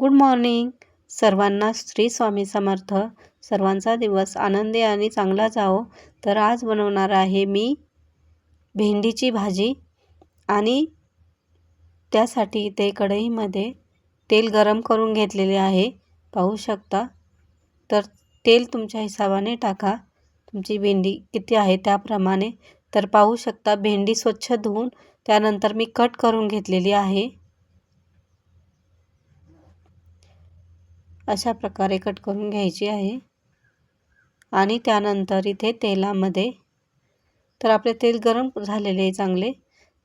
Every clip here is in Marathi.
Good morning. सर्वांना श्री स्वामी समर्थ. सर्वांचा दिवस आनंदी आणि चांगला जावो. तर आज बनवणार आहे मी भेंडीची भाजी आणि त्यासाठी इथे कढईमध्ये तेल गरम करून घेतलेले आहे. पाहू शकता? तर तेल तुमच्या हिसाबाने टाका. तुमची भेंडी किती आहे त्याप्रमाणे. तर पाहू शकता भेंडी स्वच्छ धुवून त्यानंतर मी कट करून घेतलेली आहे. अशा प्रकारे कट करून घ्यायची आहे. आणि त्यानंतर इथे तेलामध्ये तर आपले तेल गरम झालेले आहे चांगले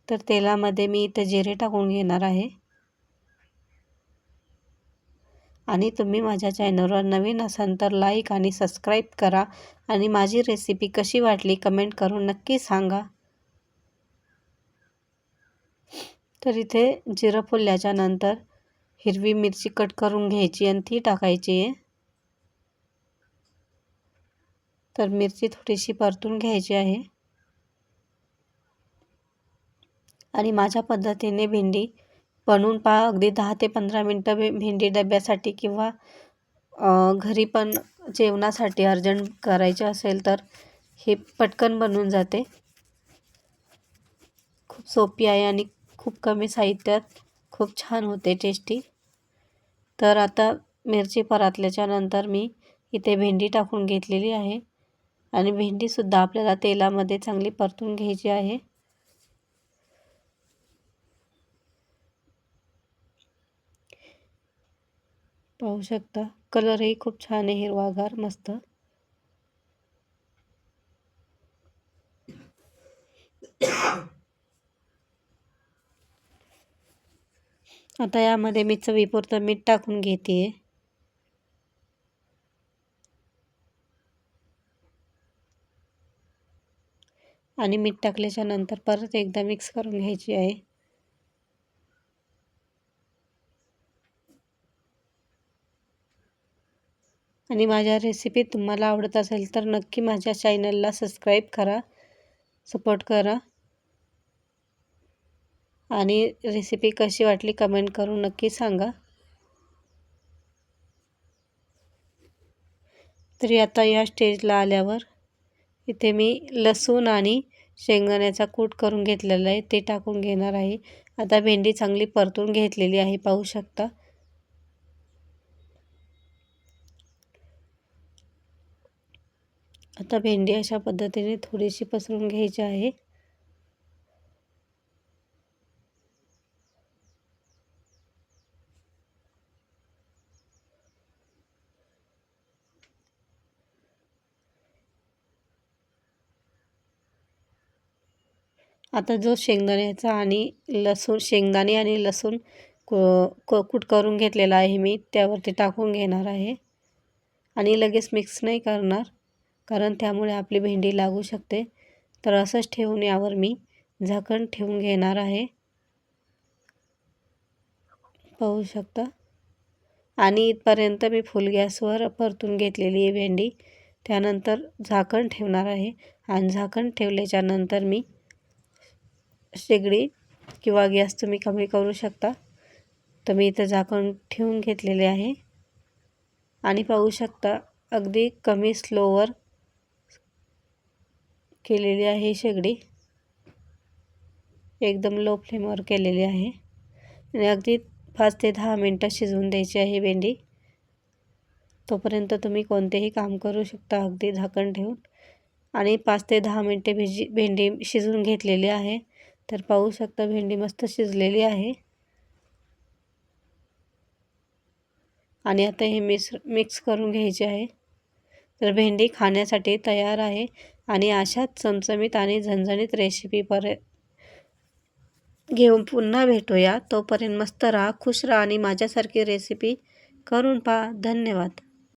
तर तेलामध्ये मी इथे जिरे टाकून घेणार आहे. आणि तुम्ही माझ्या चॅनलवर नवीन असाल तर लाईक आणि सबस्क्राईब करा. आणि माझी रेसिपी कशी वाटली कमेंट करून नक्की सांगा. तर इथे जिरं फुलल्याच्या नंतर हिरवी मिरची कट करून घ्यायची आणि ती टाकायची. आहे तर मिरची थोडीशी परतून घ्यायची आहे. आणि माझ्या पद्धतीने भेंडी बनवून पहा. अगदी दहा ते पंधरा मिनटं भेंडी डब्यासाठी किंवा घरी पण जेवणासाठी अर्जंट करायचे असेल तर हे पटकन बनून जाते. खूप सोपी आहे आणि खूप कमी साहित्यात खूप छान होते टेस्टी. तर आता मिरची परातल्याच्यानंतर मी इथे भेंडी टाकून घेतलेली आहे. आणि भेंडीसुद्धा आपल्याला तेलामध्ये चांगली परतून घ्यायची आहे. पाहू शकता कलरही खूप छान आहे हिरवागार मस्त. आता यामध्ये मी चवीपुरतं मीठ टाकून घेते. आणि मीठ टाकल्याच्या नंतर परत एकदा मिक्स करून घ्यायची आहे. आणि माझ्या रेसिपी तुम्हाला आवडत असेल तर नक्की माझ्या चॅनलला सबस्क्राईब करा सपोर्ट करा. आणि रेसिपी कशी वाटली कमेंट करून नक्की सांगा. तरी आता या स्टेजला आल्यावर इथे मी लसूण आणि शेंगदाण्याचा कूट करून घेतलेला आहे ते टाकून घेणार आहे. आता भेंडी चांगली परतून घेतलेली आहे पाहू शकता. आता भेंडी अशा पद्धतीने थोडीशी पसरून घ्यायची आहे. आता जो शेंगदाण्याचा आणि लसूण शेंगदाणे आणि लसूण को कूट करून घेतलेला आहे मी त्यावरती टाकून घेणार आहे. आणि लगेच मिक्स नाही करणार कारण त्यामुळे आपली भेंडी लागू शकते. तर असंच ठेवून यावर मी झाकण ठेवून घेणार आहे. पाहू शकता? आणि इथपर्यंत मी फुल गॅसवर परतून घेतलेली आहे भेंडी. त्यानंतर झाकण ठेवणार आहे. आणि झाकण ठेवल्याच्यानंतर मी शेगडी किंवा गॅस तुम्ही कमी करू शकता. तर मी इथं झाकण ठेवून घेतलेले आहे. आणि पाहू शकता अगदी कमी स्लोवर केलेली आहे शेगडी. एकदम लो फ्लेमवर केलेली आहे. आणि अगदी पाच ते दहा मिनटं शिजवून द्यायची आहे भेंडी. तोपर्यंत तुम्ही कोणतेही काम करू शकता अगदी झाकण ठेवून. आणि पाच ते दहा मिनटे भेजी भेंडी शिजवून घेतलेली आहे. तर पाहू शकता भेंडी मस्त शिजलेली आहे. आणि आता हे मिस मिक्स करून घ्यायचे आहे. तर भेंडी खाण्यासाठी तयार आहे आणि अशाच चमचमीत आणि झणझणीत रेसिपी पर घेऊन पुन्हा भेटूया. तोपर्यंत मस्त राहा खुश राहा आणि माझ्यासारखी रेसिपी करून पहा. धन्यवाद.